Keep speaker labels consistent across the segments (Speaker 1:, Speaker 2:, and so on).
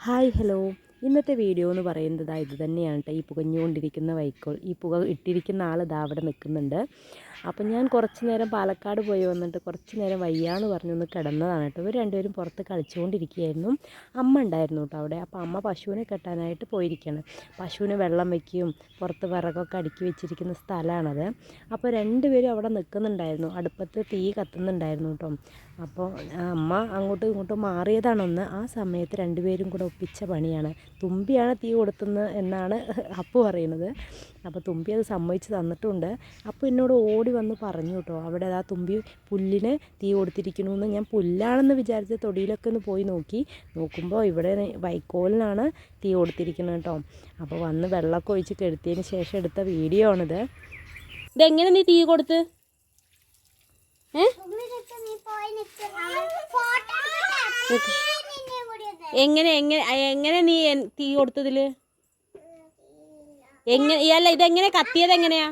Speaker 1: Hi hello ഇന്നത്തെ video എന്ന് പറയുന്നത് ഇത് തന്നെയാണ് കേട്ടോ ഈ പുകഞ്ഞുകൊണ്ടിരിക്കുന്ന വൈക്കോൾ ഈ പുക ഇട്ടിരിക്കുന്ന ആൾ ഇതാ അവിടെ നിൽക്കുന്നുണ്ട്. അപ്പം ഞാൻ കുറച്ച് നേരം പാലക്കാട് പോയി വന്നിട്ട് കുറച്ച് നേരം വയ്യാന്ന് പറഞ്ഞൊന്ന് കിടന്നതാണ് കേട്ടോ ഇവർ രണ്ടുപേരും പുറത്ത് കളിച്ചുകൊണ്ടിരിക്കുകയായിരുന്നു. അമ്മ ഉണ്ടായിരുന്നു കേട്ടോ അവിടെ. അപ്പോൾ അമ്മ പശുവിനെ കെട്ടാനായിട്ട് പോയിരിക്കുകയാണ്. പശുവിന് വെള്ളം വയ്ക്കും പുറത്ത് വിറകൊക്കെ അടുക്കി വെച്ചിരിക്കുന്ന സ്ഥലമാണത്. അപ്പോൾ രണ്ടുപേരും അവിടെ നിൽക്കുന്നുണ്ടായിരുന്നു. അടുപ്പത്ത് തീ കത്തുന്നുണ്ടായിരുന്നു കേട്ടോ അപ്പോൾ അമ്മ അങ്ങോട്ടും ഇങ്ങോട്ടും മാറിയതാണൊന്ന് ആ സമയത്ത് രണ്ടുപേരും കൂടെ ഒപ്പിച്ച പണിയാണ്. തുമ്പിയാണ് തീ കൊടുത്തുന്നത് എന്നാണ് അപ്പു പറയുന്നത്. അപ്പോൾ തുമ്പി അത് സമ്മതിച്ച് തന്നിട്ടുണ്ട്. അപ്പോൾ എന്നോട് ഓടി വന്ന് പറഞ്ഞു കേട്ടോ അവിടെ ആ തുമ്പി പുല്ലിന് തീ കൊടുത്തിരിക്കുന്നു എന്ന് ഞാൻ പുല്ലാണെന്ന് വിചാരിച്ച് തൊടിയിലൊക്കെ ഒന്ന് പോയി നോക്കി. നോക്കുമ്പോൾ ഇവിടെ വൈക്കോലിനാണ് തീ കൊടുത്തിരിക്കുന്നത് കേട്ടോ. അപ്പോൾ വന്ന് വെള്ളമൊക്കെ ഒഴിച്ച് കെടുത്തിയതിന് ശേഷം എടുത്ത വീഡിയോ ആണിത്. ഇതെങ്ങനെ നീ തീ കൊടുത്ത്? ഏ? എങ്ങനെ എങ്ങനെ എങ്ങനെ നീ തീ കൊടുത്തതിൽ? എങ്ങനെ അല്ല ഇതെങ്ങനെ കത്തിയത് എങ്ങനെയാ?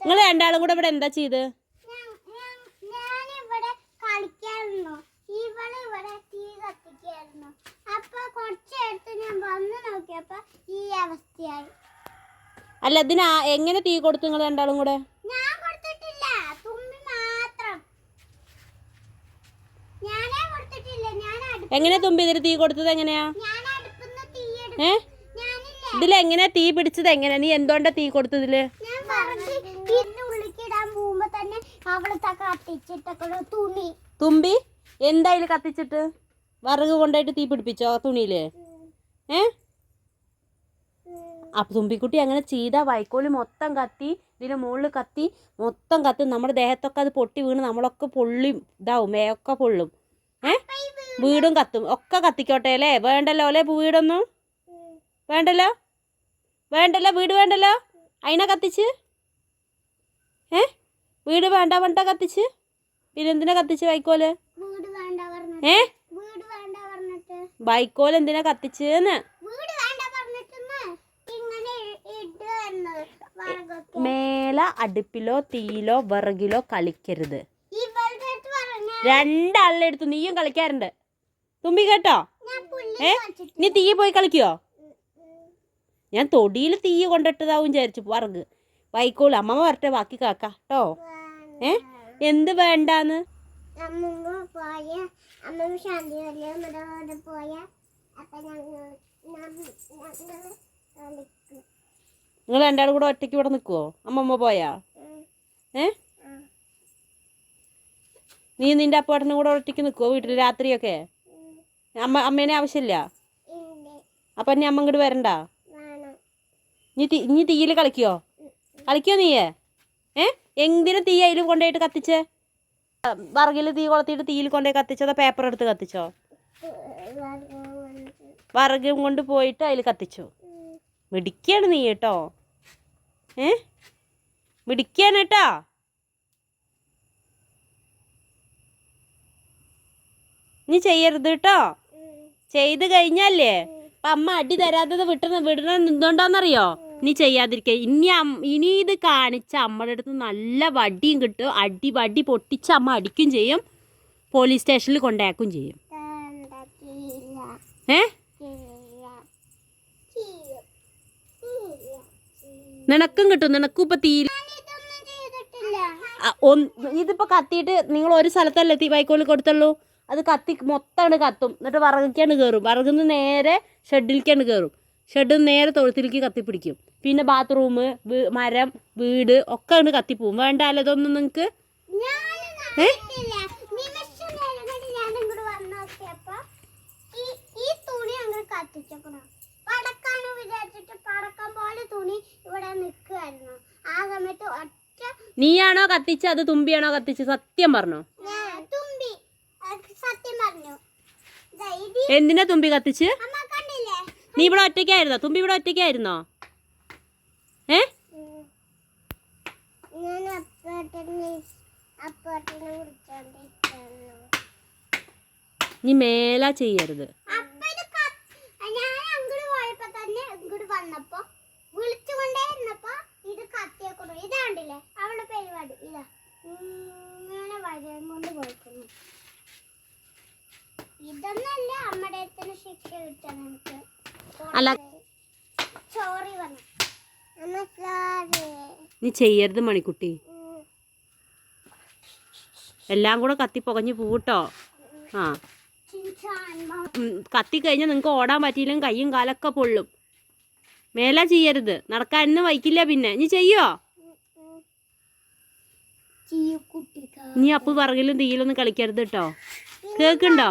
Speaker 1: നിങ്ങൾ രണ്ടാളും കൂടെ ഇവിടെ എന്താ ചെയ്ത്? അല്ല ഇതിനാ എങ്ങനെ തീ കൊടുത്തു നിങ്ങൾ രണ്ടാളും കൂടെ? എങ്ങനെ തുമ്പി ഇതിന് തീ കൊടുത്തത് എങ്ങനെയാ? ഏ? ഇതിൽ എങ്ങനെ തീ പിടിച്ചത് എങ്ങനെ നീ എന്തുകൊണ്ടാ തീ
Speaker 2: കൊടുത്തതിൽ
Speaker 1: തുമ്പി? എന്താ എന്തായാലും കത്തിച്ചിട്ട്? വിറക് കൊണ്ടായിട്ട് തീ പിടിപ്പിച്ചോ തുണിയിൽ? ഏ? അപ്പൊ തുമ്പിക്കുട്ടി അങ്ങനെ ചെയ്ത വൈക്കോൽ മൊത്തം കത്തി ഇതിന് മുകളിൽ കത്തി മൊത്തം കത്തി. നമ്മുടെ ദേഹത്തൊക്കെ അത് പൊട്ടി വീണ് നമ്മളൊക്കെ പൊള്ളിയും ഇതാവും മേയൊക്കെ പൊള്ളും. ഏ? വീടും കത്തും. ഒക്കെ കത്തിക്കോട്ടെ അല്ലേ? വേണ്ടല്ലോ അല്ലേ വീടൊന്നും? വേണ്ടല്ലോ? വേണ്ടല്ലോ? വീട് വേണ്ടല്ലോ? അതിനെ കത്തിച്ച്? ഏ? വീട് വേണ്ട വേണ്ട കത്തിച്ച്? പിന്നെ എന്തിനാ കത്തിച്ച്
Speaker 2: വൈക്കോൽ
Speaker 1: ഏ? വൈക്കോൽ എന്തിനാ കത്തിച്ചെന്ന്? മേല അടുപ്പിലോ തീയിലോ വിറകിലോ കളിക്കരുത്. രണ്ടാളിലെടുത്തു നീയും കളിക്കാറുണ്ട്. തുമ്പി കേട്ടോ. ഏ? നീ തീ പോയി കളിക്കുവോ ഞാൻ തൊടിയിൽ തീ കൊണ്ടിട്ടതാവും വിചാരിച്ചു. പറഞ്ഞ് വൈക്കോൽ അമ്മ വരട്ടെ ബാക്കി കാക്ക. കേട്ടോ? ഏ? എന്ത് വേണ്ടാന്ന്?
Speaker 2: അമ്മമ്മ അമ്മമ്മ
Speaker 1: നിങ്ങൾ രണ്ടാളും കൂടെ ഒറ്റയ്ക്ക് ഇവിടെ നിൽക്കുവോ അമ്മമ്മ പോയാ. ഏ? നീ നിന്റെ അപ്പാട്ടനും കൂടെ ഒറ്റയ്ക്ക് നിൽക്കുവോ വീട്ടിൽ രാത്രിയൊക്കെ? അമ്മ അമ്മേനെ ആവശ്യമില്ല? അപ്പം ഇനി അമ്മ ഇങ്ങോട്ട് വരണ്ട?
Speaker 2: ഇനി
Speaker 1: നീ തീ ഇനി തീയിൽ കളിക്കോ? കളിക്കോ നീയേ ഏ? എന്തിനു തീ അതിൽ കൊണ്ടുപോയിട്ട് കത്തിച്ചേ? വറകിൽ തീ കൊളുത്തിയിട്ട് തീയിൽ കൊണ്ടുപോയി കത്തിച്ചോ അതോ പേപ്പർ എടുത്ത് കത്തിച്ചോ? വറകും കൊണ്ട് പോയിട്ട് അതിൽ കത്തിച്ചു? മിടിക്കാണ് നീ കേട്ടോ. ഏ? മിടിക്കാണ് കേട്ടോ. നീ ചെയ്യരുത് കേട്ടോ. ചെയ്ത് കഴിഞ്ഞല്ലേ? അപ്പൊ അമ്മ അടി തരാത്തത് വിട്ടണ വിടണ എന്തുകൊണ്ടാന്നറിയോ നീ ചെയ്യാതിരിക്കുക ഇനി ഇനി ഇത് കാണിച്ച അമ്മയുടെ അടുത്ത് നല്ല വടിയും കിട്ടും. അടി വടി പൊട്ടിച്ച് അമ്മ അടിക്കും ചെയ്യും. പോലീസ് സ്റ്റേഷനിൽ കൊണ്ടാക്കും ചെയ്യും. ഏ? നിനക്കും കിട്ടും. നിനക്കും ഇപ്പൊ തീ
Speaker 2: ഇതൊന്നും ചെയ്തിട്ടില്ല.
Speaker 1: ആ, ഒന്ന് ഇതിപ്പോ കത്തിയിട്ട് നിങ്ങൾ ഒരു സ്ഥലത്തല്ലേ തീ വൈക്കോൽ കൊടുത്തുള്ളൂ? അത് കത്തി മൊത്തമാണ് കത്തും. എന്നിട്ട് വിറകിക്കാണ് കയറും വിറകുന്ന് നേരെ ഷെഡിലേക്കാണ് കയറും ഷെഡ് നേരെ തൊഴുത്തിലേക്ക് കത്തിപ്പിടിക്കും. പിന്നെ ബാത്റൂം മരം വീട് ഒക്കെ അങ്ങ് കത്തിപ്പോവും. വേണ്ട ഇതൊന്നും നിങ്ങൾക്ക്
Speaker 2: ഏ? കത്തിച്ചേക്കണം? പടക്കാന്ന് വിചാരിച്ചിട്ട് പടക്കം പോലെ തുണി ഇവിടെ ആ സമയത്ത് ഒറ്റ
Speaker 1: നീയാണോ കത്തിച്ച് അത് തുമ്പിയാണോ കത്തിച്ച് സത്യം പറഞ്ഞോ
Speaker 2: ഞാൻ തുമ്പി അത് സത്യം പറഞ്ഞു ദാ ഇത്
Speaker 1: എന്തിനാ തുമ്പി കത്തിച്ച്? നീ ഇവിടെ ഒറ്റയ്ക്കായിരുന്നോ? തുമ്പി ഇവിടെ ഒറ്റയ്ക്കായിരുന്നോ? ഏ? നീ മേലാ ചെയ്യരുത്. അല്ല. നീ ചെയ്യരുത് മണിക്കുട്ടി. എല്ലാം കൂടെ കത്തി പുകഞ്ഞ് പൂട്ടോ? ആ. കത്തി കഴിഞ്ഞാൽ നിങ്ങൾക്ക് ഓടാൻ പറ്റിയില്ലെങ്കിൽ കയ്യും കാലൊക്കെ പൊള്ളും. മേല ചെയ്യരുത്. നടക്കാൻ എന്നെ വൈക്കില്ല പിന്നെ. നീ ചെയ്യോ? നീ അപ്പ് പറകിലും തീയിലൊന്നും കളിക്കരുത് കേട്ടോ കേക്കുണ്ടോ